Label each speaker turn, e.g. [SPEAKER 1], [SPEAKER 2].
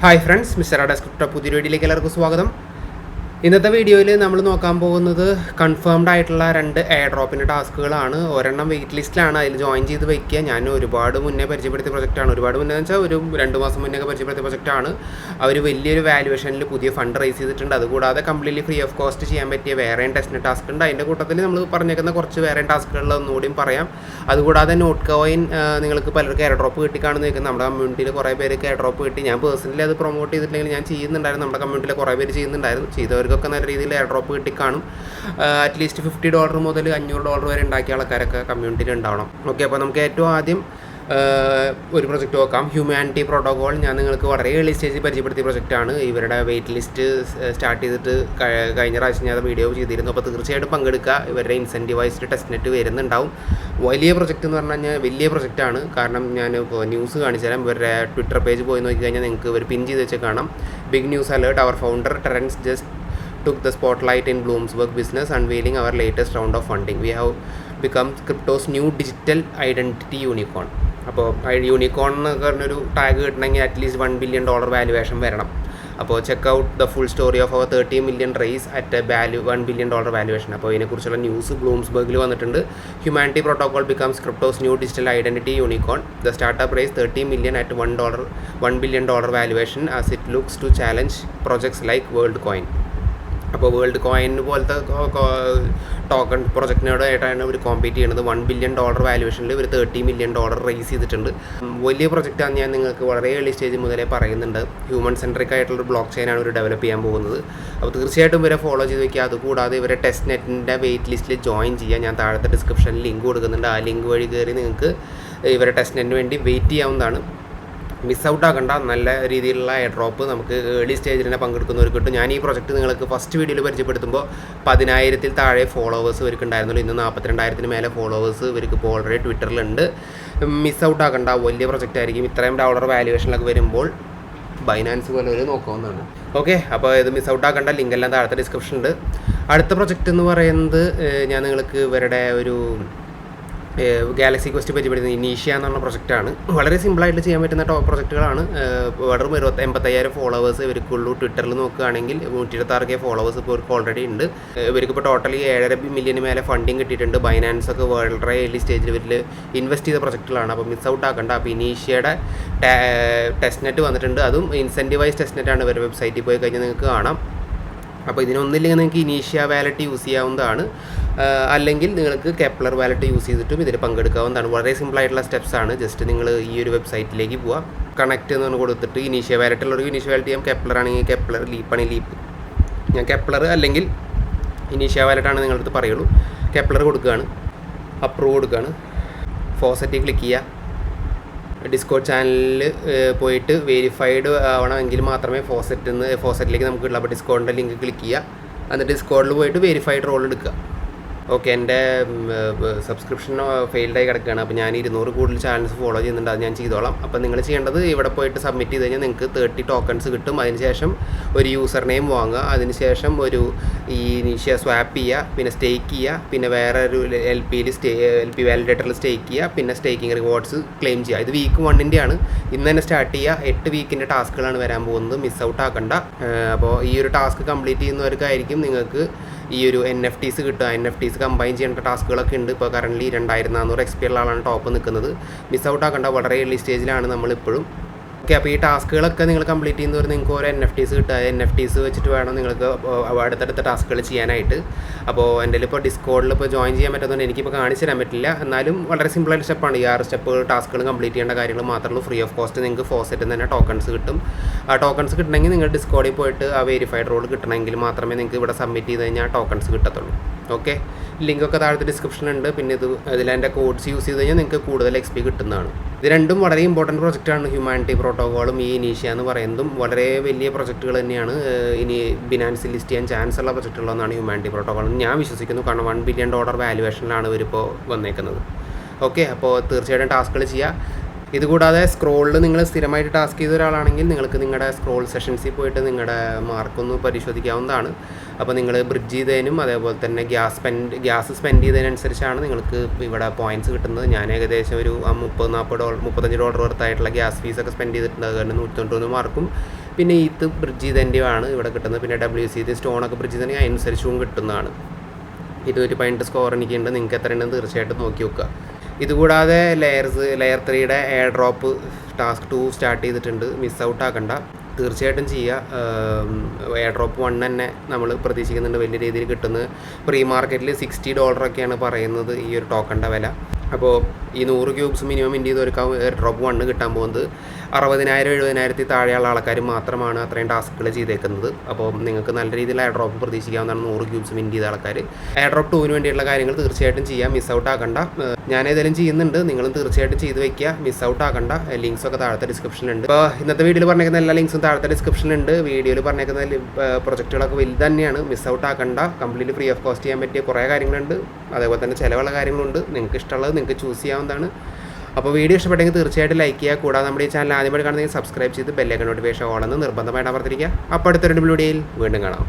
[SPEAKER 1] Hi friends mister ഡെസ്ക്രിപ്റ്റ് പുതിയ വീഡിയോയിലേക്ക് എല്ലാവർക്കും സ്വാഗതം. ഇന്നത്തെ വീഡിയോയിൽ നമ്മൾ നോക്കാൻ പോകുന്നത് കൺഫേംഡ് ആയിട്ടുള്ള രണ്ട് എയർ ഡ്രോപ്പിന്റെ ടാസ്കുകളാണ്. ഒരെണ്ണം വെയിറ്റ് ലിസ്റ്റിലാണ് അതിൽ ജോയിൻ ചെയ്ത് വയ്ക്കുക. ഞാൻ ഒരുപാട് മുന്നേ പരിചയപ്പെടുത്തിയ പ്രൊജക്റ്റാണ് ഒരുപാട് മുന്നേ വെച്ചാൽ ഒരു രണ്ട് മാസം മുന്നേ പരിചയപ്പെടുത്തിയ പ്രൊജക്റ്റാണ് അവർ വലിയൊരു വാല്യുവേഷനിൽ പുതിയ ഫണ്ട് റേസ് ചെയ്തിട്ടുണ്ട്. അതുകൂടാതെ കംപ്ലീറ്റ്ലി ഫ്രീ ഓഫ് കോസ്റ്റ് ചെയ്യാൻ പറ്റിയ വേറെയും ടെസ്റ്റിന് ടാസ്ക് ഉണ്ട്. അതിന്റെ കൂട്ടത്തിൽ നമ്മൾ പറഞ്ഞേക്കുന്ന കുറച്ച് വേറെ ടാസ്കുകളിൽ ഒന്നുകൂടിയും പറയാം. അതുകൂടാതെ നോട്ട് കോയിൻ നിങ്ങൾക്ക് പലർക്കും എയർ ഡ്രോപ്പ് കിട്ടി കാണുന്ന നിൽക്കുന്നത് നമ്മുടെ കമ്മ്യൂണിറ്റിയിൽ കുറേ പേർക്ക് എയർ ഡ്രോപ്പ് കിട്ടി. ഞാൻ പേഴ്സണലി അത് പ്രൊമോട്ട് ചെയ്തിട്ടില്ലെങ്കിൽ ഞാൻ ചെയ്യുന്നുണ്ടായിരുന്നു. നമ്മുടെ കമ്മ്യൂണിറ്റിയിൽ കുറേ പേര് ചെയ്യുന്നുണ്ടായിരുന്നു. ചെയ്തവർക്കൊക്കെ നല്ല രീതിയിൽ എയർ ഡ്രോപ്പ് കിട്ടി കാണും. അറ്റ്ലീസ്റ്റ് ഫിഫ്റ്റി ഡോളർ മുതൽ അഞ്ഞൂറ് ഡോളർ വരെ ഉണ്ടാക്കിയ ആൾക്കാരൊക്കെ കമ്മ്യൂണിറ്റിയിൽ ഉണ്ടാവണം. ഓക്കെ അപ്പോൾ നമുക്ക് ഏറ്റവും ആദ്യം ഒരു പ്രൊജക്റ്റ് നോക്കാം. ഹ്യൂമാനിറ്റി പ്രോട്ടോകോൾ ഞാൻ നിങ്ങൾക്ക് വളരെ ഏർലി സ്റ്റേജിൽ പരിചയപ്പെടുത്തിയ പ്രൊജക്റ്റാണ് ഇവരുടെ വെയിറ്റ് ലിസ്റ്റ് സ്റ്റാർട്ട് ചെയ്തിട്ട് കഴിഞ്ഞ പ്രാവശ്യം ഞാൻ വീഡിയോ ചെയ്തിരുന്നു. അപ്പോൾ തീർച്ചയായിട്ടും പങ്കെടുക്കുക. ഇവരുടെ ഇൻസെന്റീവൈസ്ഡ് ടെസ്റ്റ് നെറ്റ് വരുന്നുണ്ടാവും. വലിയ പ്രൊജക്റ്റ് എന്ന് പറഞ്ഞു കഴിഞ്ഞാൽ വലിയ പ്രൊജക്റ്റാണ് കാരണം ഞാൻ ഇപ്പോൾ ന്യൂസ് കാണിച്ചു തരാം. ഇവരുടെ ട്വിറ്റർ പേജ് പോയി നോക്കി കഴിഞ്ഞാൽ നിങ്ങൾക്ക് ഇവർ പിൻ ചെയ്ത് വെച്ച് കാണാം. Big news alert our founder Terence just took the spotlight in Bloomsburg business, unveiling our latest round of funding. We have become crypto's new digital identity unicorn. അപ്പോൾ യൂണിക്കോൺ എന്ന് പറഞ്ഞൊരു ടാഗ് കിട്ടണമെങ്കിൽ at least one billion dollar valuation വരണം. അപ്പോൾ check out the full story of our thirty million raise at value one billion dollar valuation അപ്പോൾ ഇതിനെക്കുറിച്ചുള്ള news ബ്ലൂംസ്ബർഗിൽ വന്നിട്ടുണ്ട്. Humanity protocol becomes crypto's new digital identity unicorn the startup raise thirty million at one dollar one billion dollar valuation as it looks to challenge projects like Worldcoin അപ്പോൾ Worldcoin പോലത്തെ token പ്രൊജക്റ്റിനോടായിട്ടാണ് ഇവർ compete ചെയ്യുന്നത് one billion dollar വാല്യുവേഷനിൽ ഇവർ thirty million dollar raise ചെയ്തിട്ടുണ്ട്. വലിയ പ്രൊജക്റ്റാണ് ഞാൻ നിങ്ങൾക്ക് വളരെ ഏർലി സ്റ്റേജ് മുതലേ പറയുന്നുണ്ട്. ഹ്യൂമൻ സെൻട്രിക് ആയിട്ടുള്ള ബ്ലോക്ക് ചെയിനാണ് ഇവർ ഡെവലപ്പ് ചെയ്യാൻ പോകുന്നത്. അപ്പോൾ തീർച്ചയായിട്ടും ഇവരെ ഫോളോ ചെയ്ത് വയ്ക്കുക അതുകൂടാതെ ഇവരെ ടെസ്റ്റ് നെറ്റിന്റെ വെയിറ്റ് ലിസ്റ്റിൽ ജോയിൻ ചെയ്യാൻ ഞാൻ താഴത്തെ ഡിസ്ക്രിപ്ഷനിൽ ലിങ്ക് കൊടുക്കുന്നുണ്ട്. ആ ലിങ്ക് വഴി കയറി നിങ്ങൾക്ക് ഇവരെ ടെസ്റ്റ് നെറ്റിന് വേണ്ടി വെയിറ്റ് ചെയ്യാവുന്നതാണ്. മിസ് ഔട്ട് ആക്കണ്ട. നല്ല രീതിയിലുള്ള എയർ ഡ്രോപ്പ് നമുക്ക് ഏർലി സ്റ്റേജിൽ തന്നെ പങ്കെടുക്കുന്നവർക്ക് കിട്ടും. ഞാൻ ഈ പ്രൊജക്റ്റ് നിങ്ങൾക്ക് ഫസ്റ്റ് വീഡിയോയിൽ പരിചയപ്പെടുത്തുമ്പോൾ പതിനായിരത്തിൽ താഴെ ഫോളോവേഴ്സ് ഇവർക്ക് ഉണ്ടായിരുന്നുള്ളൂ. ഇന്ന് നാൽപ്പത്തിരണ്ടായിരത്തിന് മേലെ ഫോളോവേഴ്സ് ഇവർക്ക് ഇപ്പോൾ ഓൾറെഡി ട്വിറ്ററിലുണ്ട് മിസ് ഔട്ട് ആക്കണ്ട. വലിയ പ്രൊജക്റ്റ് ആയിരിക്കും. ഇത്രയും ഡോളർ വാല്യുവേഷനിലൊക്കെ വരുമ്പോൾ ബൈനാൻസ് പോലെ ഒരു നോക്കാവുന്നതാണ്. ഓക്കെ അപ്പോൾ ഇത് മിസ് ഔട്ട് ആക്കണ്ട. ലിങ്ക് എല്ലാം താഴത്തെ ഡിസ്ക്രിപ്ഷൻ ഉണ്ട് അടുത്ത പ്രൊജക്റ്റ് എന്ന് പറയുന്നത് ഞാൻ നിങ്ങൾക്ക് ഇവരുടെ ഒരു ഗാലക്സി ക്വസ്റ്റ് പരിപാടി ഇനീഷ്യ എന്നുള്ള പ്രൊജക്റ്റാണ് വളരെ സിമ്പിളായിട്ട് ചെയ്യാൻ പറ്റുന്ന ടോപ്പ് പ്രൊജക്റ്റുകളാണ് വെറും ഇരുപത്തി എൺപത്തയ്യായിരം ഫോളോവേഴ്സ് ഇവർക്കുള്ളൂ. ട്വിറ്ററിൽ നോക്കുകയാണെങ്കിൽ നൂറ്റി ഇരുപത്താറ് കെ ഫോളോവേഴ്സ് ഇപ്പോൾ ഇവർക്ക് ഓൾറെഡി ഉണ്ട്. ഇവർക്കിപ്പോൾ ടോട്ടലി ഏഴര മില്യന് മേലെ ഫണ്ടിങ് കിട്ടിയിട്ടുണ്ട്. ബൈനാൻസ് ഒക്കെ വളരെ ഏർലി സ്റ്റേജിൽ ഇവരിൽ ഇൻവെസ്റ്റ് ചെയ്ത പ്രൊജക്റ്റുകളാണ് അപ്പോൾ മിസ് ഔട്ട് ആക്കണ്ട. അപ്പോൾ ഇനീഷ്യയുടെ ടെസ്റ്റ് നെറ്റ് വന്നിട്ടുണ്ട്. അതും ഇൻസെന്റീവൈസ് ടെസ്റ്റ് നെറ്റാണ് ഇവരുടെ വെബ്സൈറ്റിൽ പോയി കഴിഞ്ഞാൽ നിങ്ങൾക്ക് കാണാം. അപ്പോൾ ഇതിനൊന്നില്ലെങ്കിൽ നിങ്ങൾക്ക് ഇനീഷ്യ വാലറ്റ് യൂസ് ചെയ്യാവുന്നതാണ്. അല്ലെങ്കിൽ നിങ്ങൾക്ക് കെപ്ലർ വാലറ്റ് യൂസ് ചെയ്തിട്ടും ഇതിൽ പങ്കെടുക്കാവുന്നതാണ്. വളരെ സിമ്പിൾ ആയിട്ടുള്ള സ്റ്റെപ്സ് ആണ്. ജസ്റ്റ് നിങ്ങൾ ഈ ഒരു വെബ്സൈറ്റിലേക്ക് പോവുക കണക്ട് എന്ന് പറഞ്ഞ് കൊടുത്തിട്ട് ഇനീഷ്യ വാലറ്റ് ഉള്ളവർ ഇനീഷ്യ വാലറ്റ് ചെയ്യാം. കെപ്ലർ ആണെങ്കിൽ കെപ്ലർ ലീപ്പാണെങ്കിൽ ലീപ്പ് ഞാൻ കെപ്ലർ അല്ലെങ്കിൽ ഇനീഷ്യ വാലറ്റാണ് ആണ് നിങ്ങളടുത്ത് പറയുള്ളൂ. കെപ്ലർ കൊടുക്കുകയാണ്. അപ്രൂവ് കൊടുക്കുകയാണ്. ഫോസറ്റി ക്ലിക്ക് ചെയ്യുക. ഡിസ്കോഡ് ചാനലിൽ പോയിട്ട് വെരിഫൈഡ് ആവണമെങ്കിൽ മാത്രമേ ഫോസറ്റിൽ നിന്ന് ഫോസറ്റിലേക്ക് നമുക്ക് കിട്ടുള്ളൂ അപ്പോൾ ഡിസ്കോഡിന്റെ ലിങ്ക് ക്ലിക്ക് ചെയ്യുക. എന്നിട്ട് ഡിസ്കോഡിൽ പോയിട്ട് വെരിഫൈഡ് റോൾ എടുക്കുക. ഓക്കെ എന്റെ സബ്സ്ക്രിപ്ഷൻ ഫെയിൽഡായി കിടക്കുകയാണ്. അപ്പോൾ ഞാൻ ഇരുന്നൂറ് കൂടുതൽ ചാനൽസ് ഫോളോ ചെയ്യുന്നുണ്ട്. അത് ഞാൻ ചെയ്തോളാം. അപ്പോൾ നിങ്ങൾ ചെയ്യേണ്ടത് ഇവിടെ പോയിട്ട് സബ്മിറ്റ് ചെയ്ത് കഴിഞ്ഞാൽ നിങ്ങൾക്ക് തേർട്ടി ടോക്കൺസ് കിട്ടും. അതിനുശേഷം ഒരു യൂസർ നെയിം വാങ്ങുക. അതിനുശേഷം ഒരു ഈ നിഷ്യ സ്വാപ്പ് ചെയ്യുക. പിന്നെ സ്റ്റേക്ക് ചെയ്യുക. പിന്നെ വേറെ ഒരു എൽ പിയിൽ സ്റ്റേ എൽ പി വാലിഡേറ്ററിൽ സ്റ്റേക്ക് ചെയ്യുക. പിന്നെ സ്റ്റേക്കിംഗ് റിവാർഡ്സ് ക്ലെയിം ചെയ്യുക. ഇത് വീക്ക് വണ്ണിന്റെ ആണ്. ഇന്ന് തന്നെ സ്റ്റാർട്ട് ചെയ്യുക. എട്ട് വീക്കിന്റെ ടാസ്കുകളാണ് വരാൻ പോകുന്നത്. മിസ് ഔട്ട് ആക്കണ്ട. അപ്പോൾ ഈ ഒരു ടാസ്ക് കംപ്ലീറ്റ് ചെയ്യുന്നവർക്കായിരിക്കും നിങ്ങൾക്ക് ഈ ഒരു എൻ എഫ് ടീസ് കിട്ടുക. എൻ എഫ് ടീസ് കമ്പൈൻ ചെയ്യേണ്ട ടാസ്കുകളൊക്കെ ഉണ്ട്. ഇപ്പോൾ കറന്റ് രണ്ടായിരത്തി നാനൂറ് എക്സ് പി ടോപ്പ് നിൽക്കുന്നത്. മിസ് ഔട്ട് ആക്കേണ്ട. വളരെ ഏർലി സ്റ്റേജിലാണ് നമ്മളിപ്പോഴും. ഓക്കെ അപ്പോൾ ഈ ടാസ്കുകളൊക്കെ നിങ്ങൾ കംപ്ലീറ്റ് ചെയ്യുന്നവർ നിങ്ങൾക്ക് ഓരോ എൻ എഫ് ടീസ് കിട്ടുക. എൻ എഫ് ടീസ് വെച്ചിട്ട് വേണം നിങ്ങൾക്ക് അടുത്തടുത്ത ടാസ്കുകൾ ചെയ്യാനായിട്ട്. അപ്പോൾ എന്റെ ഇപ്പോൾ ഡിസ്കോഡിൽ ഇപ്പോൾ ജോയിൻ ചെയ്യാൻ പറ്റുന്നതുകൊണ്ട് എനിക്കിപ്പോൾ കാണിച്ചു തരാൻ പറ്റില്ല. എന്നാലും വളരെ സിമ്പിളായിട്ട് സ്റ്റെപ്പാണ് ഈ ആറ് സ്റ്റെപ്പ് ടാസ്കുകൾ കംപ്ലീറ്റ് ചെയ്യേണ്ട കാര്യങ്ങൾ മാത്രമേ ഫ്രീ ഓഫ് കോസ്റ്റ് നിങ്ങൾക്ക് ഫോസറ്റിൽ തന്നെ ടോക്കൺസ് കിട്ടും. ആ ടോക്കൺസ് കിട്ടണമെങ്കിൽ നിങ്ങൾ ഡിസ്കോഡിൽ പോയിട്ട് ആ വെരിഫൈഡ് റോൾ കിട്ടണമെങ്കിൽ മാത്രമേ നിങ്ങൾക്ക് ഇവിടെ സബ്മിറ്റ് ചെയ്ത് കഴിഞ്ഞാൽ ടോക്കൺസ് കിട്ടത്തുള്ളൂ. ഓക്കെ. ലിങ്കൊക്കെ താഴത്തെ ഡിസ്ക്രിപ്ഷനുണ്ട് പിന്നെ ഇത് ഇതിൽ എന്റെ കോഡ്സ് യൂസ് ചെയ്ത് കഴിഞ്ഞാൽ നിങ്ങൾക്ക് കൂടുതൽ എക്സ് പി കിട്ടുന്നതാണ്. ഇത് രണ്ടും വളരെ ഇമ്പോർട്ടന്റ് പ്രൊജക്റ്റാണ് ഹ്യൂമാനിറ്റി പ്രോട്ടോകോളും ഈ ഇനീഷ്യ എന്ന് പറയുന്നതും വളരെ വലിയ പ്രൊജക്റ്റുകൾ തന്നെയാണ്. ഇനി ബിനാൻസിൽ ലിസ്റ്റ് ചെയ്യാൻ ചാൻസ് ഉള്ള പ്രൊജക്റ്റുകളെന്നാണ് ഹ്യൂമാനിറ്റി പ്രോട്ടോകോൾ ഞാൻ വിശ്വസിക്കുന്നു. കാരണം വൺ ബില്യൺ ഡോളർ വാല്യുവേഷനിലാണ് ഇവരിപ്പോൾ വന്നേക്കുന്നത്. ഓക്കെ അപ്പോൾ തീർച്ചയായിട്ടും ടാസ്കുകൾ ചെയ്യുക ഇതുകൂടാതെ സ്ക്രോളിൽ നിങ്ങൾ സ്ഥിരമായിട്ട് ടാസ്ക് ചെയ്ത ഒരാളാണെങ്കിൽ നിങ്ങൾക്ക് നിങ്ങളുടെ സ്ക്രോൾ സെഷൻസിൽ പോയിട്ട് നിങ്ങളുടെ മാർക്കൊന്ന് പരിശോധിക്കാവുന്നതാണ്. അപ്പോൾ നിങ്ങൾ ബ്രിഡ്ജ് ചെയ്തതിനും അതേപോലെ തന്നെ ഗ്യാസ് സ്പെൻഡ് ഗ്യാസ് സ്പെൻഡ് ചെയ്തതിനനുസരിച്ചാണ് നിങ്ങൾക്ക് ഇവിടെ പോയിന്റ്സ് കിട്ടുന്നത്. ഞാൻ ഏകദേശം ഒരു മുപ്പത് നാൽപ്പത് ഡോളർ മുപ്പത്തഞ്ച് ഡോളർ വർത്തായിട്ടുള്ള ഗ്യാസ് ഫീസൊക്കെ സ്പെൻഡ് ചെയ്തിട്ടുണ്ട്. അതുകൊണ്ട് കാരണം നൂറ്റി തൊണ്ണൂറ് മാർക്കും പിന്നെ ഈത്ത് ബ്രിഡ്ജ് ചെയ്തതിന്റെയാണ് ഇവിടെ കിട്ടുന്നത്. പിന്നെ ഡബ്ല്യു സി ഇത് സ്റ്റോണൊക്കെ ബ്രിഡ്ജ് ചെയ്തതിന് അതിനനുസരിച്ചും കിട്ടുന്നതാണ്. ഇതൊരു പതിനെട്ട് സ്കോർ എനിക്കുണ്ട് നിങ്ങൾക്ക് എത്ര ഉണ്ടെന്ന് തീർച്ചയായിട്ടും നോക്കി നോക്കുക ഇതുകൂടാതെ ലെയർസ് ലെയർ ത്രീയുടെ air drop task to start ചെയ്തിട്ടുണ്ട്. മിസ് ഔട്ട് ആക്കണ്ട. തീർച്ചയായിട്ടും ചെയ്യുക എയർ ഡ്രോപ്പ് വൺ തന്നെ നമ്മൾ പ്രതീക്ഷിക്കുന്നുണ്ട് വലിയ രീതിയിൽ കിട്ടുന്നത്. പ്രീ മാർക്കറ്റിൽ സിക്സ്റ്റി ഡോളറൊക്കെയാണ് പറയുന്നത് ഈ ഒരു ടോക്കണിന്റെ വില. അപ്പോൾ ഈ നൂറ് ക്യൂബ്സ് മിനിമം ഇൻഡ്യ ചെയ്ത് ഒരു എയർ ഡ്രോപ്പ് വണ്ണ് കിട്ടാൻ പോകുന്നത്. അറുപതിനായിരം എഴുപതിനായിരത്തി താഴെയുള്ള ആൾക്കാർ മാത്രമാണ് അത്രയും ടാസ്കുകൾ ചെയ്തേക്കുന്നത്. അപ്പോൾ നിങ്ങൾക്ക് നല്ല രീതിയിൽ എയർ ഡ്രോപ്പ് പ്രതീക്ഷിക്കാവുന്നതാണ് നൂറ് ക്യൂബ്സ് വിൻ ചെയ്ത ആൾക്കാർ. എയർ ഡ്രോപ്പ് ടൂവിന് വേണ്ടിയുള്ള കാര്യങ്ങൾ തീർച്ചയായിട്ടും ചെയ്യാം. മിസ് ഔട്ട് ആക്കണ്ട. ഏതായാലും ചെയ്യുന്നുണ്ട്. നിങ്ങളും തീർച്ചയായിട്ടും ചെയ്ത് വെക്കുക. മിസ് ഔട്ട് ആക്കണ്ട. ലിങ്ക്സ് ഒക്കെ താഴത്തെ ഡിസ്ക്രിപ്ഷനിലുണ്ട് ഇപ്പോൾ ഇന്നത്തെ വീഡിയോയിൽ പറഞ്ഞേക്കുന്ന എല്ലാ ലിങ്ക്സും താഴത്തെ ഡിസ്ക്രിപ്ഷനിലുണ്ട് വീഡിയോയിൽ പറഞ്ഞേക്കുന്ന പ്രൊജക്റ്റുകളൊക്കെ വലുത് തന്നെയാണ്. മിസ് ഔട്ട് ആക്കണ്ട. കംപ്ലീറ്റ് ഫ്രീ ഓഫ് കോസ്റ്റ് ചെയ്യാൻ പറ്റിയ കുറേ കാര്യങ്ങളുണ്ട്. അതേപോലെ തന്നെ ചിലവുള്ള കാര്യങ്ങളുണ്ട്. നിങ്ങൾക്ക് ഇഷ്ടമുള്ളത് നിങ്ങൾക്ക് ചൂസ് ചെയ്യാവുന്നതാണ്. അപ്പോൾ വീഡിയോ ഇഷ്ടപ്പെട്ടെങ്കിൽ തീർച്ചയായിട്ടും ലൈക്ക് ചെയ്യുക. കൂടാതെ നമ്മുടെ ഈ ചാനൽ ആദ്യമായിട്ട് കാണുന്നെങ്കിൽ സബ്സ്ക്രൈബ് ചെയ്ത് ബെല്ലൈക്കൺ നോട്ടിഫിക്കേഷൻ ഓണെന്ന് നിർബന്ധമായിട്ട് അമർത്തിരിക്കുക അപ്പോൾ അടുത്തൊരു വീഡിയോയിൽ വീണ്ടും കാണാം.